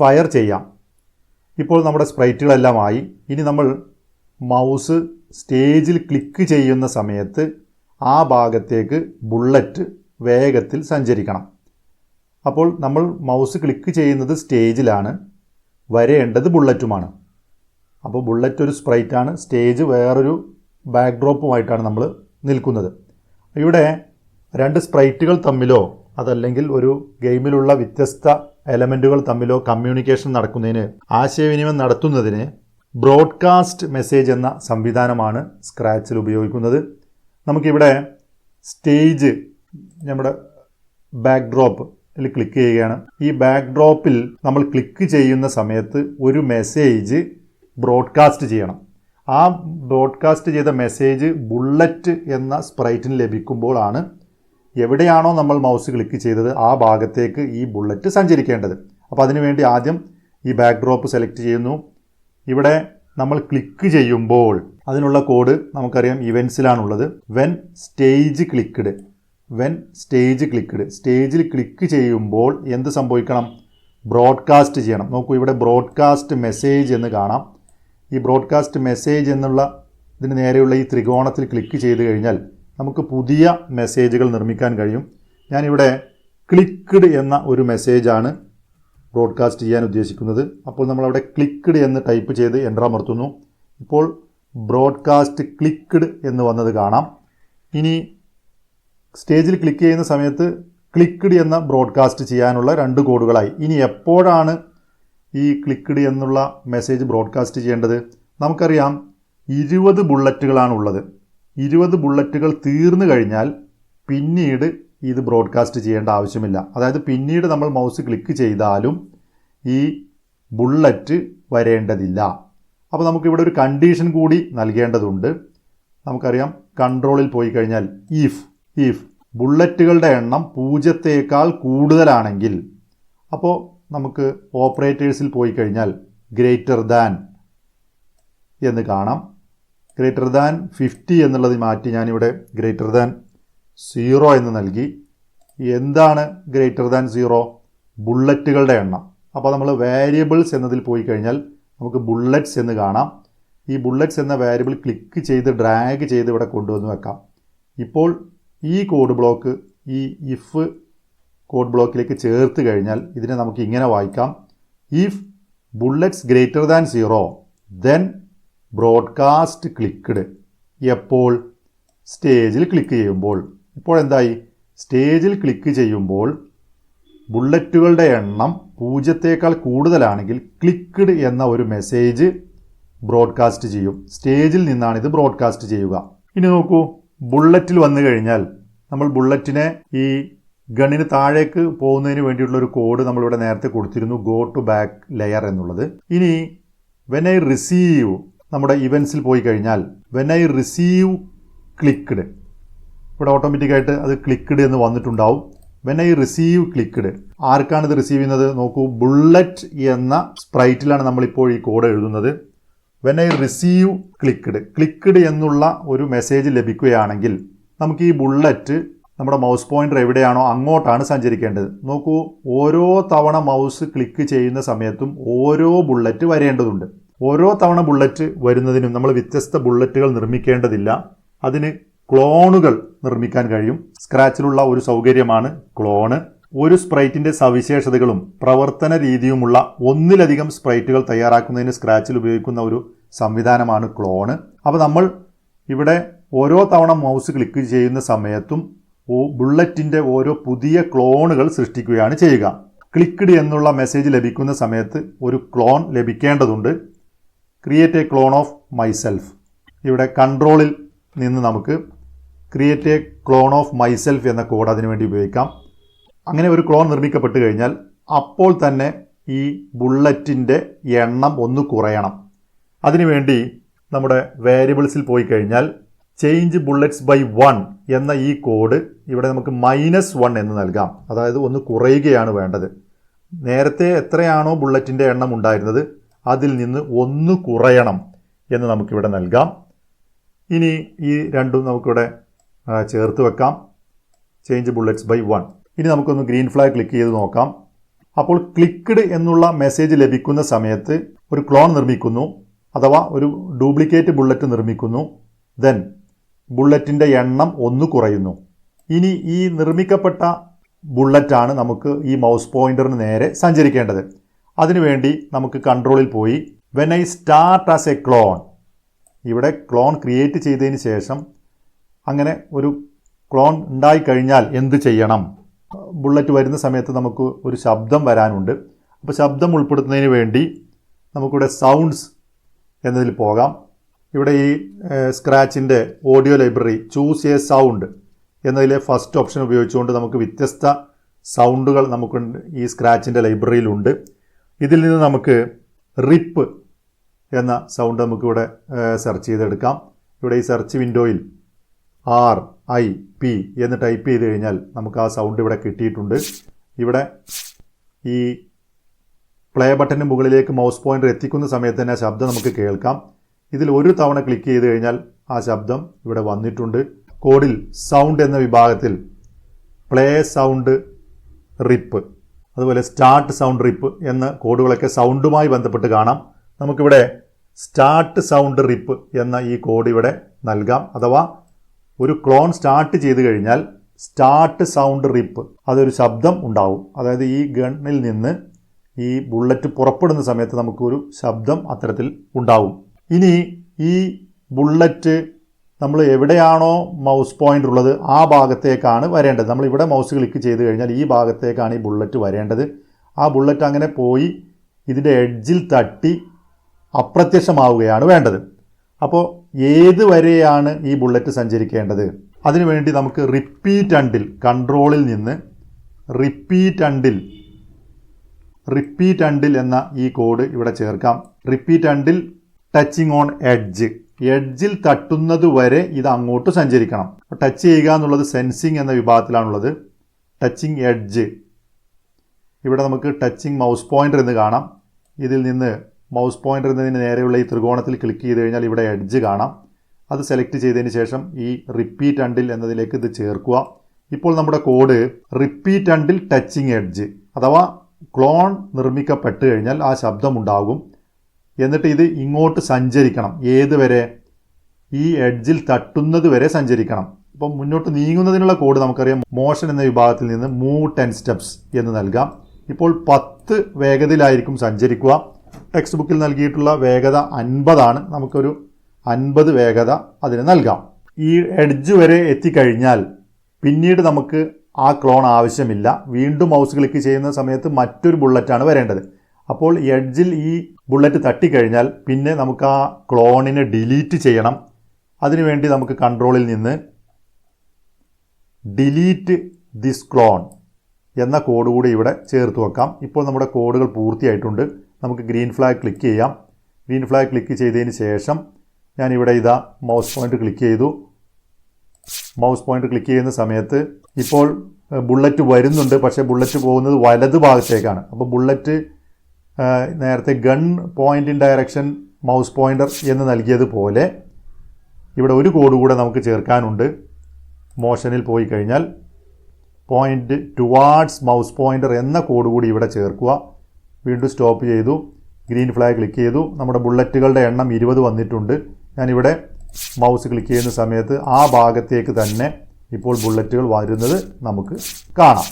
Fire ചെയ്യാം. ഇപ്പോൾ നമ്മുടെ സ്പ്രൈറ്റുകളെല്ലാം ആയി. ഇനി നമ്മൾ മൗസ് സ്റ്റേജിൽ ക്ലിക്ക് ചെയ്യുന്ന സമയത്ത് ആ ഭാഗത്തേക്ക് ബുള്ളറ്റ് വേഗത്തിൽ സഞ്ചരിക്കണം. അപ്പോൾ നമ്മൾ മൗസ് ക്ലിക്ക് ചെയ്യുന്നത് സ്റ്റേജിലാണ് വരേണ്ടത് ബുള്ളറ്റുമാണ് അപ്പോൾ ബുള്ളറ്റ് ഒരു സ്പ്രൈറ്റാണ് സ്റ്റേജ് വേറൊരു ബാക്ക്ഡ്രോപ്പുമായിട്ടാണ് നമ്മൾ നിൽക്കുന്നത്. ഇവിടെ രണ്ട് സ്പ്രൈറ്റുകൾ തമ്മിലോ അതല്ലെങ്കിൽ ഒരു ഗെയിമിലുള്ള വ്യത്യസ്ത എലമെന്റുകൾ തമ്മിലോ കമ്മ്യൂണിക്കേഷൻ നടക്കുന്നതിന് ആശയവിനിമയം നടത്തുന്നതിന് ബ്രോഡ്കാസ്റ്റ് മെസ്സേജ് എന്ന സംവിധാനമാണ് സ്ക്രാച്ചിൽ ഉപയോഗിക്കുന്നത്. നമുക്കിവിടെ സ്റ്റേജ് നമ്മുടെ ബാക്ക്ഡ്രോപ്പ് ക്ലിക്ക് ചെയ്യുകയാണ്. ഈ ബാക്ക്ഡ്രോപ്പിൽ നമ്മൾ ക്ലിക്ക് ചെയ്യുന്ന സമയത്ത് ഒരു മെസ്സേജ് ബ്രോഡ്കാസ്റ്റ് ചെയ്യണം. ആ ബ്രോഡ്കാസ്റ്റ് ചെയ്ത മെസ്സേജ് ബുള്ളറ്റ് എന്ന സ്പ്രൈറ്റിന് ലഭിക്കുമ്പോഴാണ് എവിടെയാണോ നമ്മൾ മൗസ് ക്ലിക്ക് ചെയ്തത് ആ ഭാഗത്തേക്ക് ഈ ബുള്ളറ്റ് സഞ്ചരിക്കേണ്ടത്. അപ്പോൾ അതിനുവേണ്ടി ആദ്യം ഈ ബാക്ക് ഡ്രോപ്പ് സെലക്ട് ചെയ്യുന്നു. ഇവിടെ നമ്മൾ ക്ലിക്ക് ചെയ്യുമ്പോൾ അതിനുള്ള കോഡ് നമുക്കറിയാം ഇവൻസിലാണുള്ളത് when stage clicked when stage clicked സ്റ്റേജിൽ ക്ലിക്ക് ചെയ്യുമ്പോൾ എന്ത് സംഭവിക്കണം? ബ്രോഡ്കാസ്റ്റ് ചെയ്യണം. നോക്കൂ ഇവിടെ ബ്രോഡ്കാസ്റ്റ് മെസ്സേജ് എന്ന് കാണാം. ഈ ബ്രോഡ്കാസ്റ്റ് മെസ്സേജ് എന്നുള്ള ഇതിന് നേരെയുള്ള ഈ ത്രികോണത്തിൽ ക്ലിക്ക് ചെയ്ത് കഴിഞ്ഞാൽ നമുക്ക് പുതിയ മെസ്സേജുകൾ നിർമ്മിക്കാൻ കഴിയും. ഞാനിവിടെ ക്ലിക്ക്ഡ് എന്ന ഒരു മെസ്സേജാണ് ബ്രോഡ്കാസ്റ്റ് ചെയ്യാൻ ഉദ്ദേശിക്കുന്നത്. അപ്പോൾ നമ്മളവിടെ ക്ലിക്ക്ഡ് എന്ന് ടൈപ്പ് ചെയ്ത് എന്റർ അമർത്തുന്നു. ഇപ്പോൾ ബ്രോഡ്കാസ്റ്റ് ക്ലിക്ക്ഡ് എന്ന് വന്നത് കാണാം. ഇനി സ്റ്റേജിൽ ക്ലിക്ക് ചെയ്യുന്ന സമയത്ത് ക്ലിക്ക്ഡ് എന്ന ബ്രോഡ്കാസ്റ്റ് ചെയ്യാനുള്ള രണ്ട് കോഡുകളായി. ഇനി എപ്പോഴാണ് ഈ ക്ലിക്ക്ഡ് എന്നുള്ള മെസ്സേജ് ബ്രോഡ്കാസ്റ്റ് ചെയ്യേണ്ടത്? നമുക്കറിയാം ഇരുപത് ബുള്ളറ്റുകളാണ് ഉള്ളത് ഇരുപത് ബുള്ളറ്റുകൾ തീർന്നു കഴിഞ്ഞാൽ പിന്നീട് ഇത് ബ്രോഡ്കാസ്റ്റ് ചെയ്യേണ്ട ആവശ്യമില്ല. അതായത് പിന്നീട് നമ്മൾ മൗസ് ക്ലിക്ക് ചെയ്താലും ഈ ബുള്ളറ്റ് വരേണ്ടതില്ല. അപ്പോൾ നമുക്കിവിടെ ഒരു കണ്ടീഷൻ കൂടി നൽകേണ്ടതുണ്ട്. നമുക്കറിയാം കൺട്രോളിൽ പോയി കഴിഞ്ഞാൽ ഇഫ് ഇഫ് ബുള്ളറ്റുകളുടെ എണ്ണം പൂജ്യത്തേക്കാൾ കൂടുതലാണെങ്കിൽ അപ്പോൾ നമുക്ക് ഓപ്പറേറ്റേഴ്സിൽ പോയി കഴിഞ്ഞാൽ ഗ്രേറ്റർ ദാൻ എന്ന് കാണാം. ഗ്രേറ്റർ ദാൻ ഫിഫ്റ്റി എന്നുള്ളത് മാറ്റി ഞാനിവിടെ ഗ്രേറ്റർ ദാൻ സീറോ എന്ന് നൽകി. എന്താണ് ഗ്രേറ്റർ ദാൻ സീറോ ബുള്ളറ്റുകളുടെ എണ്ണം. അപ്പോൾ നമ്മൾ വേരിയബിൾസ് എന്നതിൽ പോയി കഴിഞ്ഞാൽ നമുക്ക് ബുള്ളറ്റ്സ് എന്ന് കാണാം. ഈ ബുള്ളറ്റ്സ് എന്ന വേരിയബിൾ ക്ലിക്ക് ചെയ്ത് ഡ്രാഗ് ചെയ്ത് ഇവിടെ കൊണ്ടുവന്ന് വെക്കാം. ഇപ്പോൾ ഈ കോഡ് ബ്ലോക്ക് ഈ ഇഫ് കോഡ് ബ്ലോക്കിലേക്ക് ചേർത്ത് കഴിഞ്ഞാൽ ഇതിനെ നമുക്ക് ഇങ്ങനെ വായിക്കാം. If bullets greater than zero then broadcast clicked എപ്പോൾ? സ്റ്റേജിൽ ക്ലിക്ക് ചെയ്യുമ്പോൾ. ഇപ്പോൾ എന്തായി? സ്റ്റേജിൽ ക്ലിക്ക് ചെയ്യുമ്പോൾ ബുള്ളറ്റുകളുടെ എണ്ണം പൂജ്യത്തേക്കാൾ കൂടുതലാണെങ്കിൽ ക്ലിക്ക്ഡ് എന്ന ഒരു മെസ്സേജ് ബ്രോഡ്കാസ്റ്റ് ചെയ്യും. സ്റ്റേജിൽ നിന്നാണ് ഇത് ബ്രോഡ്കാസ്റ്റ് ചെയ്യുക. ഇനി നോക്കൂ. ബുള്ളറ്റിൽ വന്നു കഴിഞ്ഞാൽ നമ്മൾ ബുള്ളറ്റിനെ ഈ ഗണ്ണിന് താഴേക്ക് പോകുന്നതിന് വേണ്ടിയിട്ടുള്ള ഒരു കോഡ് നമ്മളിവിടെ നേരത്തെ കൊടുത്തിരുന്നു. ഗോ ടു ബാക്ക് ലെയർ എന്നുള്ളത്. ഇനി വെൻ ഐ റിസീവ് നമ്മുടെ ഇവൻസിൽ പോയി കഴിഞ്ഞാൽ വെൻ ഐ റിസീവ് ക്ലിക്ക്ഡ് ഇവിടെ ഓട്ടോമാറ്റിക്കായിട്ട് അത് ക്ലിക്ക്ഡ് എന്ന് വന്നിട്ടുണ്ടാവും. വെൻ ഐ റിസീവ് ക്ലിക്ക്ഡ് ആർക്കാണ് ഇത് റിസീവ് ചെയ്യുന്നത്? നോക്കൂ ബുള്ളറ്റ് എന്ന സ്പ്രൈറ്റിലാണ് നമ്മളിപ്പോൾ ഈ കോഡ് എഴുതുന്നത്. When I receive clicked clicked എന്നുള്ള ഒരു മെസ്സേജ് ലഭിക്കുകയാണെങ്കിൽ നമുക്ക് ഈ ബുള്ളറ്റ് നമ്മുടെ മൗസ് പോയിന്റർ എവിടെയാണോ അങ്ങോട്ടാണ് സഞ്ചരിക്കേണ്ടത്. നോക്കൂ ഓരോ തവണ മൗസ് ക്ലിക്ക് ചെയ്യുന്ന സമയത്തും ഓരോ ബുള്ളറ്റ് വരേണ്ടതുണ്ട്. ഓരോ തവണ ബുള്ളറ്റ് വരുന്നതിനും നമ്മൾ വ്യത്യസ്ത ബുള്ളറ്റുകൾ നിർമ്മിക്കേണ്ടതില്ല. അതിന് ക്ലോണുകൾ നിർമ്മിക്കാൻ കഴിയും. സ്ക്രാച്ചിലുള്ള ഒരു സൗകര്യമാണ് ക്ലോണ് ഒരു സ്പ്രൈറ്റിന്റെ സവിശേഷതകളും പ്രവർത്തന രീതിയുമുള്ള ഒന്നിലധികം സ്പ്രൈറ്റുകൾ തയ്യാറാക്കുന്നതിന് സ്ക്രാച്ചിൽ ഉപയോഗിക്കുന്ന ഒരു സംവിധാനമാണ് ക്ലോണ് അപ്പോൾ നമ്മൾ ഇവിടെ ഓരോ തവണ മൗസ് ക്ലിക്ക് ചെയ്യുന്ന സമയത്തും ബുള്ളറ്റിന്റെ ഓരോ പുതിയ ക്ലോണുകൾ സൃഷ്ടിക്കുകയാണ് ചെയ്യുക. ക്ലിക്ക്ഡ് എന്നുള്ള മെസ്സേജ് ലഭിക്കുന്ന സമയത്ത് ഒരു ക്ലോൺ ലഭിക്കേണ്ടതുണ്ട്. Create a clone of myself ഇവിടെ കൺട്രോളിൽ നിന്ന് നമുക്ക് create a clone of myself എന്ന കോഡ് അതിനുവേണ്ടി ഉപയോഗിക്കാം. അങ്ങനെ ഒരു ക്ലോൺ നിർമ്മിക്കപ്പെട്ട് കഴിഞ്ഞാൽ അപ്പോൾ തന്നെ ഈ ബുള്ളറ്റിന്റെ എണ്ണം ഒന്ന് കുറയണം. അതിനുവേണ്ടി നമ്മുടെ വേരിയബിൾസിൽ പോയി കഴിഞ്ഞാൽ ചേഞ്ച് ബുള്ളറ്റ്സ് ബൈ വൺ എന്ന ഈ കോഡ് ഇവിടെ നമുക്ക് മൈനസ് വൺ എന്ന് നൽകാം. അതായത് ഒന്ന് കുറയുകയാണ് വേണ്ടത്. നേരത്തെ എത്രയാണോ ബുള്ളറ്റിന്റെ എണ്ണം ഉണ്ടായിരുന്നത്? അതിൽ നിന്ന് ഒന്ന് കുറയണം എന്ന് നമുക്കിവിടെ നൽകാം. ഇനി ഈ രണ്ടും നമുക്കിവിടെ ചേർത്ത് വെക്കാം. ചേഞ്ച് ബുള്ളറ്റ്സ് ബൈ വൺ ഇനി നമുക്കൊന്ന് ഗ്രീൻ ഫ്ലാഗ് ക്ലിക്ക് ചെയ്ത് നോക്കാം. അപ്പോൾ ക്ലിക്ക്ഡ് എന്നുള്ള മെസ്സേജ് ലഭിക്കുന്ന സമയത്ത് ഒരു ക്ലോൺ നിർമ്മിക്കുന്നു അഥവാ ഒരു ഡ്യൂപ്ലിക്കേറ്റ് ബുള്ളറ്റ് നിർമ്മിക്കുന്നു. ദെൻ ബുള്ളറ്റിന്റെ എണ്ണം ഒന്ന് കുറയുന്നു. ഇനി ഈ നിർമ്മിക്കപ്പെട്ട ബുള്ളറ്റാണ് നമുക്ക് ഈ മൗസ് പോയിന്ററിന് നേരെ സഞ്ചരിക്കേണ്ടത്. അതിനുവേണ്ടി നമുക്ക് കൺട്രോളിൽ പോയി. When I start as a clone ഇവിടെ ക്ലോൺ ക്രിയേറ്റ് ചെയ്തതിന് ശേഷം അങ്ങനെ ഒരു ക്ലോൺ ഉണ്ടായിക്കഴിഞ്ഞാൽ എന്ത് ചെയ്യണം? ബുള്ളറ്റ് വരുന്ന സമയത്ത് നമുക്ക് ഒരു ശബ്ദം വരാനുണ്ട്. അപ്പോൾ ശബ്ദം ഉൾപ്പെടുത്തുന്നതിന് വേണ്ടി നമുക്കിവിടെ സൗണ്ട്സ് എന്നതിൽ പോകാം. ഇവിടെ ഈ സ്ക്രാച്ചിന്റെ audio library choose a sound എന്നതിലെ ഫസ്റ്റ് ഓപ്ഷൻ ഉപയോഗിച്ചുകൊണ്ട് നമുക്ക് വ്യത്യസ്ത സൗണ്ടുകൾ നമുക്ക് ഈ സ്ക്രാച്ചിന്റെ ലൈബ്രറിയിലുണ്ട് ഇതിൽ നിന്ന് നമുക്ക് റിപ്പ് എന്ന സൗണ്ട് നമുക്കിവിടെ സെർച്ച് ചെയ്തെടുക്കാം. ഇവിടെ ഈ സെർച്ച് വിൻഡോയിൽ ആർ ഐ പി എന്ന് ടൈപ്പ് ചെയ്ത് കഴിഞ്ഞാൽ നമുക്ക് ആ സൗണ്ട് ഇവിടെ കിട്ടിയിട്ടുണ്ട്. ഇവിടെ ഈ പ്ലേ ബട്ടന് മുകളിലേക്ക് മൗസ് പോയിന്റർ എത്തിക്കുന്ന സമയത്ത് തന്നെ ശബ്ദം നമുക്ക് കേൾക്കാം. ഇതിൽ ഒരു തവണ ക്ലിക്ക് ചെയ്ത് കഴിഞ്ഞാൽ ആ ശബ്ദം ഇവിടെ വന്നിട്ടുണ്ട്. കോഡിൽ സൗണ്ട് എന്ന വിഭാഗത്തിൽ പ്ലേ സൗണ്ട് റിപ്പ് അതുപോലെ സ്റ്റാർട്ട് സൗണ്ട് റിപ്പ് എന്ന കോഡുകളൊക്കെ സൗണ്ടുമായി ബന്ധപ്പെട്ട് കാണാം. നമുക്കിവിടെ സ്റ്റാർട്ട് സൗണ്ട് റിപ്പ് എന്ന ഈ കോഡ് ഇവിടെ നൽകാം. അഥവാ ഒരു ക്ലോൺ സ്റ്റാർട്ട് ചെയ്ത് കഴിഞ്ഞാൽ സ്റ്റാർട്ട് സൗണ്ട് റിപ്പ് അതൊരു ശബ്ദം ഉണ്ടാവും. അതായത് ഈ ഗണ്ണിൽ നിന്ന് ഈ ബുള്ളറ്റ് പുറപ്പെടുന്ന സമയത്ത് നമുക്കൊരു ശബ്ദം അത്തരത്തിൽ ഉണ്ടാവും. ഇനി ഈ ബുള്ളറ്റ് നമ്മൾ എവിടെയാണോ മൗസ് പോയിന്റ് ഉള്ളത് ആ ഭാഗത്തേക്കാണ് വരേണ്ടത്. നമ്മൾ ഇവിടെ മൗസ് ക്ലിക്ക് ചെയ്ത് കഴിഞ്ഞാൽ ഈ ഭാഗത്തേക്കാണ് ഈ ബുള്ളറ്റ് വരേണ്ടത്. ആ ബുള്ളറ്റ് അങ്ങനെ പോയി ഇതിന്റെ എഡ്ജിൽ തട്ടി അപ്രത്യക്ഷമാവുകയാണ് വേണ്ടത്. അപ്പോൾ ഏത് വരെയാണ് ഈ ബുള്ളറ്റ് സഞ്ചരിക്കേണ്ടത്? അതിനുവേണ്ടി നമുക്ക് റിപ്പീറ്റ് അണ്ടിൽ കൺട്രോളിൽ നിന്ന് റിപ്പീറ്റ് അണ്ടിൽ റിപ്പീറ്റ് അണ്ടിൽ എന്ന ഈ കോഡ് ഇവിടെ ചേർക്കാം. Repeat until touching on edge എഡ്ജിൽ തട്ടുന്നത് വരെ ഇത് അങ്ങോട്ട് സഞ്ചരിക്കണം. ടച്ച് ചെയ്യുക എന്നുള്ളത് സെൻസിങ് എന്ന വിഭാഗത്തിലാണുള്ളത്. Touching edge. ഇവിടെ നമുക്ക് ടച്ചിങ് മൗസ് പോയിന്റർ എന്ന് കാണാം. ഇതിൽ നിന്ന് മൗസ് പോയിന്റർ എന്നതിന് നേരെയുള്ള ഈ ത്രികോണത്തിൽ ക്ലിക്ക് ചെയ്ത് കഴിഞ്ഞാൽ ഇവിടെ എഡ്ജ് കാണാം. അത് സെലക്ട് ചെയ്തതിന് ശേഷം ഈ റിപ്പീറ്റ് അണ്ടിൽ എന്നതിലേക്ക് ഇത് ചേർക്കുക. ഇപ്പോൾ നമ്മുടെ code repeat until touching edge അഥവാ ക്ലോൺ നിർമ്മിക്കപ്പെട്ട് കഴിഞ്ഞാൽ ആ ശബ്ദമുണ്ടാകും എന്നിട്ട് ഇത് ഇങ്ങോട്ട് സഞ്ചരിക്കണം. ഏത് വരെ? ഈ എഡ്ജിൽ തട്ടുന്നത് വരെ സഞ്ചരിക്കണം. അപ്പം മുന്നോട്ട് നീങ്ങുന്നതിനുള്ള കോഡ് നമുക്കറിയാം. മോഷൻ എന്ന വിഭാഗത്തിൽ നിന്ന് മൂ ടെൻ സ്റ്റെപ്സ് എന്ന് നൽകാം. ഇപ്പോൾ പത്ത് വേഗതയിലായിരിക്കും സഞ്ചരിക്കുക. ടെക്സ്റ്റ് ബുക്കിൽ നൽകിയിട്ടുള്ള വേഗത അൻപതാണ്. നമുക്കൊരു അൻപത് വേഗത അതിന് നൽകാം. ഈ എഡ്ജ് വരെ എത്തിക്കഴിഞ്ഞാൽ പിന്നീട് നമുക്ക് ആ ക്ലോൺ ആവശ്യമില്ല. വീണ്ടും മൗസ് ക്ലിക്ക് ചെയ്യുന്ന സമയത്ത് മറ്റൊരു ബുള്ളറ്റാണ് വരേണ്ടത്. അപ്പോൾ എഡ്ജിൽ ഈ ബുള്ളറ്റ് തട്ടിക്കഴിഞ്ഞാൽ പിന്നെ നമുക്ക് ആ ക്ലോണിനെ ഡിലീറ്റ് ചെയ്യണം. അതിനുവേണ്ടി നമുക്ക് കൺട്രോളിൽ നിന്ന് ഡിലീറ്റ് ദിസ് ക്ലോൺ എന്ന കോഡ് കൂടി ഇവിടെ ചേർത്ത് വെക്കാം. ഇപ്പോൾ നമ്മുടെ കോഡുകൾ പൂർത്തിയായിട്ടുണ്ട്. നമുക്ക് ഗ്രീൻ ഫ്ലാഗ് ക്ലിക്ക് ചെയ്യാം. ഗ്രീൻ ഫ്ലാഗ് ക്ലിക്ക് ചെയ്തതിന് ശേഷം ഞാൻ ഇവിടെ ഇതാ മൗസ് പോയിന്റ് ക്ലിക്ക് ചെയ്തു. മൗസ് പോയിന്റ് ക്ലിക്ക് ചെയ്യുന്ന സമയത്ത് ഇപ്പോൾ ബുള്ളറ്റ് വരുന്നുണ്ട് പക്ഷേ ബുള്ളറ്റ് പോകുന്നത് വലത് ഭാഗത്തേക്കാണ്. അപ്പോൾ ബുള്ളറ്റ് നേരത്തെ gun point in direction mouse pointer എന്ന് നൽകിയതുപോലെ ഇവിടെ ഒരു കോഡ് കൂടെ നമുക്ക് ചേർക്കാനുണ്ട്. മോഷനിൽ പോയി കഴിഞ്ഞാൽ പോയിന്റ് ടുവാർഡ്സ് മൗസ് പോയിന്റർ എന്ന കോഡ് കൂടി ഇവിടെ ചേർക്കുക. വീണ്ടും സ്റ്റോപ്പ് ചെയ്തു. ഗ്രീൻ ഫ്ലാഗ് ക്ലിക്ക് ചെയ്തു. നമ്മുടെ ബുള്ളറ്റുകളുടെ എണ്ണം ഇരുപത് വന്നിട്ടുണ്ട്. ഞാനിവിടെ മൗസ് ക്ലിക്ക് ചെയ്യുന്ന സമയത്ത് ആ ഭാഗത്തേക്ക് തന്നെ ഇപ്പോൾ ബുള്ളറ്റുകൾ വരുന്നത് നമുക്ക് കാണാം.